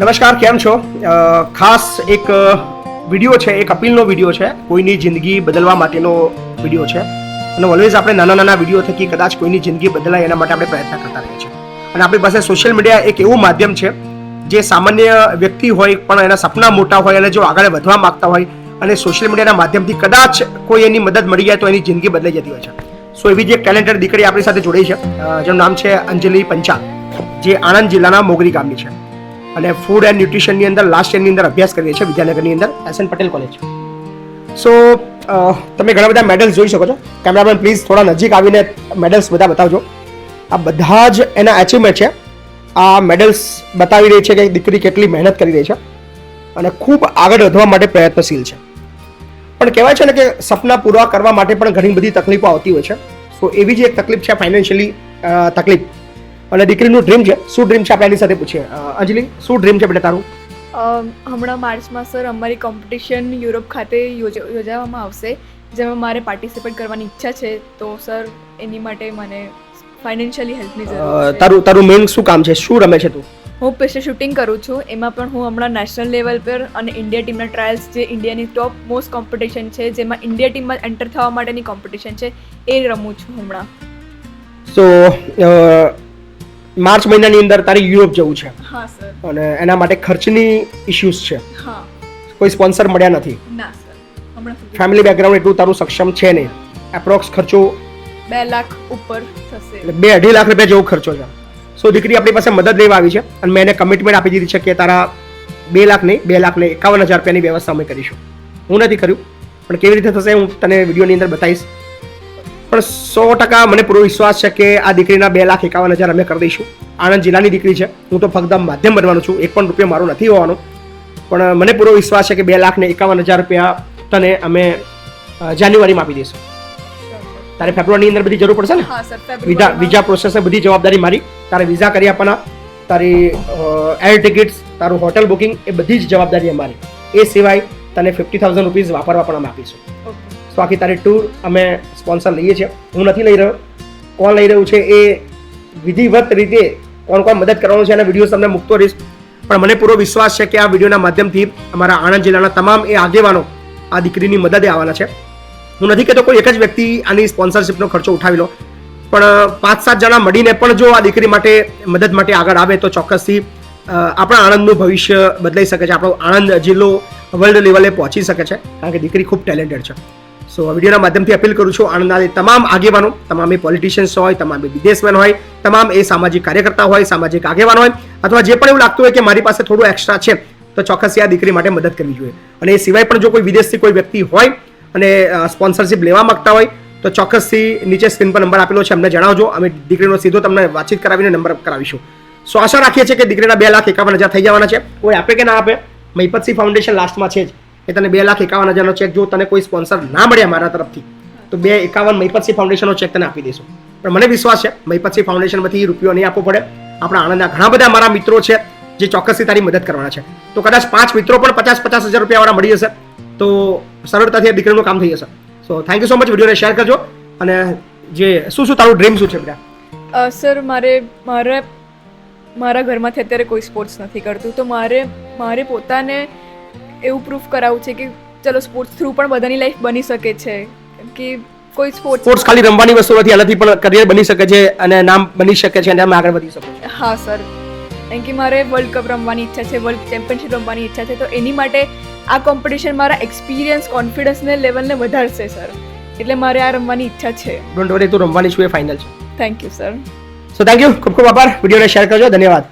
નમસ્કાર, કેમ છો? ખાસ એક વીડિયો છે, એક અપીલનો વીડિયો છે, કોઈની જિંદગી બદલવા માટેનો વીડિયો છે. અને ઓલવેઝ આપણે નાના નાના વીડિયો થકી કદાચ કોઈની જિંદગી બદલાય એના માટે આપણે પ્રયત્ન કરતા રહીએ છીએ. અને આપણી પાસે સોશિયલ મીડિયા એક એવું માધ્યમ છે, જે સામાન્ય વ્યક્તિ હોય, પણ એના સપના મોટા હોય અને જો આગળ વધવા માંગતા હોય, અને સોશિયલ મીડિયાના માધ્યમથી કદાચ કોઈ એની મદદ મળી જાય તો એની જિંદગી બદલાઈ જતી હોય છે. સો એવી જ એક ટેલેન્ટેડ દીકરી આપણી સાથે જોડાઈ છે. જેનું નામ છે અંજલિ પંચાલ, જે આણંદ જિલ્લાના મોગરી ગામની છે. અને ફૂડ એન્ડ ન્યુટ્રિશનની અંદર લાસ્ટ યરની અંદર અભ્યાસ કરીએ છીએ, વિદ્યાનગરની અંદર, S N Patel college so તમે ઘણા બધા મેડલ્સ જોઈ શકો છો. કેમેરામેન પ્લીઝ થોડા નજીક આવીને મેડલ્સ બધા બતાવજો. આ બધા જ એના અચીવમેન્ટ છે. આ મેડલ્સ બતાવી રહી છે કે દીકરી કેટલી મહેનત કરી રહી છે અને ખૂબ આગળ વધવા માટે પ્રયત્નશીલ છે. પણ કહેવાય છે ને કે સપના પૂરા કરવા માટે પણ ઘણી બધી તકલીફો આવતી હોય છે. સો એવી જ એક તકલીફ છે ફાઇનાન્શિયલી તકલીફ. અને દીકરીનું ડ્રીમ છે. શું ડ્રીમ છે આપણે એની સાથે પૂછીએ. અંજલિ શું ડ્રીમ છે બેટા તારું? હમણાં માર્ચમાં સર અમારી કોમ્પિટિશન યુરોપ ખાતે યોજ- યોજવામાં આવશે જેમાં મારે પાર્ટિસિપેટ કરવાની ઈચ્છા છે તો સર એની માટે મને ફાઇનાન્શિયલી હેલ્પની જરૂર તારું તારું મેઇન શું કામ છે? શું રમે છે તું? હું પિસ્ટલ શૂટિંગ કરું છું એમાં પણ હું હમણાં નેશનલ લેવલ પર અને ઇન્ડિયા ટીમના ટ્રાયલ્સ જે ઇન્ડિયાની ટોપ મોસ્ટ કોમ્પિટિશન છે જેમાં ઇન્ડિયા ટીમમાં એન્ટર થવા માટેની કોમ્પિટિશન છે એ રમું છું હમણાં. સો માર્ચ મહિનાની અંદર તારે યુરોપ જવું છે. અને એના માટે ખર્ચની ઇશ્યુઝ છે. કોઈ સ્પોન્સર મળ્યા નથી. ફેમિલી બેકગ્રાઉન્ડ એટલું તારું સક્ષમ છે નહીં. એપ્રોક્સ ખર્ચો બે લાખ ઉપર થશે. બે અઢી લાખ રૂપિયા જેવો ખર્ચો છે. સો દીકરી આપણી પાસે મદદ લેવા આવી છે અને મેં એને કમિટમેન્ટ આપી દીધી છે કે તારા બે લાખ નહીં બે લાખ ને એકાવન હજાર રૂપિયાની વ્યવસ્થા અમે કરીશું. હું નથી કર્યું પણ કેવી રીતે થશે હું તને વિડીયોની અંદર બતાવીશ. પણ સો ટકા મને પૂરો વિશ્વાસ છે કે આ દીકરીના બે લાખ એકાવન હજાર અમે કરી દઈશું. આણંદ જિલ્લાની દીકરી છે. હું તો ફક્ત માધ્યમ બનવાનો છું. એક પણ રૂપિયો મારો નથી હોવાનો. પણ મને પૂરો વિશ્વાસ છે કે બે લાખ ને એકાવન હજાર રૂપિયા તને અમે જાન્યુઆરીમાં આપી દઈશું. તારે ફેબ્રુઆરીની અંદર બધી જરૂર પડશે ને? વિઝા વિઝા પ્રોસેસ બધી જવાબદારી મારી. તારે વિઝા કરી આપવાના. તારી એર ટિકિટ્સ તારું હોટેલ બુકિંગ એ બધી જ જવાબદારી અમારી. એ સિવાય તને ફિફ્ટી થાઉઝન્ડ રૂપીઝ વાપરવા પણ અમે આપીશું. તો આખી તારી ટૂર અમે સ્પોન્સર લઈએ છીએ. હું નથી લઈ રહ્યો. કોણ લઈ રહ્યું છે એ વિધિવત રીતે કોણ કોણ મદદ કરવાનું છે એના વીડિયો તમને મૂકતો રહીશ. પણ મને પૂરો વિશ્વાસ છે કે આ વિડીયોના માધ્યમથી અમારા આણંદ જિલ્લાના તમામ એ આગેવાનો આ દીકરીની મદદે આવવાના છે. હું નથી કહેતો કોઈ એક જ વ્યક્તિ આની સ્પોન્સરશિપનો ખર્ચો ઉઠાવી લો. પણ પાંચ સાત જણા મળીને પણ જો આ દીકરી માટે મદદ માટે આગળ આવે તો ચોક્કસથી આપણા આણંદનું ભવિષ્ય બદલાઈ શકે છે. આપણો આણંદ જિલ્લો વર્લ્ડ લેવલે પહોંચી શકે છે. કારણ કે દીકરી ખૂબ ટેલેન્ટેડ છે. સો વિડીયોના માધ્યમથી અપીલ કરું છું આણંદના તમામ આગેવાનો, તમામ એ પોલિટિશિયન્સ હોય, તમામ એ બિઝનેસમેન હોય, તમામ એ સામાજિક કાર્યકર્તા હોય, સામાજિક આગેવાન હોય, અથવા જે પણ એવું લાગતું હોય કે મારી પાસે થોડું એક્સ્ટ્રા છે, તો ચોક્કસથી આ દીકરી માટે મદદ કરવી જોઈએ. અને એ સિવાય પણ જો કોઈ વિદેશથી કોઈ વ્યક્તિ હોય અને સ્પોન્સરશિપ લેવા માંગતા હોય, તો ચોક્કસથી નીચે સ્ક્રીન પર નંબર આપેલો છે, અમને જણાવજો. અમે દીકરીનો સીધો તમને વાતચીત કરાવીને નંબર કરાવીશું. સો આશા રાખીએ છીએ કે દીકરીના બે લાખ એકાવન હજાર થઈ જવાના છે. કોઈ આપે કે ના આપે, મહિપતસિંહ ફાઉન્ડેશન લાસ્ટમાં છે જ. એ તને બે લાખ એકાવન હજારનો ચેક જો તને કોઈ સ્પોન્સર ના મળ્યા મારા તરફથી, તો બે એકાવન મહિપતસિંહ ફાઉન્ડેશનનો ચેક તને આપી દઈશું પણ મને વિશ્વાસ છે, મહિપતસિંહ ફાઉન્ડેશનમાંથી રૂપિયો નહીં આપવો પડે. આપણા આણંદના ઘણા બધા મારા મિત્રો છે, જે ચોક્કસથી તારી મદદ કરવાના છે. તો કદાચ પાંચ મિત્રો પણ પચાસ પચાસ હજાર રૂપિયાવાળા મળી જશે તો સરળતાથી આ દીકરીનું કામ થઈ જશે. So thank you so much વિડીયોને શેર કરજો. અને જે, શું શું તારું ડ્રીમ શું છે બેટા? સર, મારે મારે, મારા ઘરમાંથી અત્યારે કોઈ સ્પોર્ટ્સ નથી કરતું. તો મારે મારે પોતાને એવું પ્રૂફ કરાવવું છે કે ચલો સ્પોર્ટ્સ થ્રુ પણ બધાની લાઈફ બની શકે છે. કે કોઈ સ્પોર્ટ્સ સ્પોર્ટ્સ ખાલી રમવાની વસ્તુ નથી આનાથી પણ કરિયર બની શકે છે અને નામ બની શકે છે અને આમ આગળ વધી શકો છો. હા સર કેમ કે મારે વર્લ્ડ કપ રમવાની ઈચ્છા છે વર્લ્ડ ચેમ્પિયનશિપ રમવાની ઈચ્છા છે તો એની માટે આ કોમ્પિટિશન મારા એક્સપિરિયન્સ કોન્ફિડન્સને લેવલને વધારશે સર એટલે મારે આ રમવાની ઈચ્છા છે. ડોન્ટ વરી તું રમવાની છું એ ફાઇનલ છે. Thank you sir so thank you ખૂબ ખૂબ આભાર. વિડીયોને શેર કરજો. ધન્યવાદ.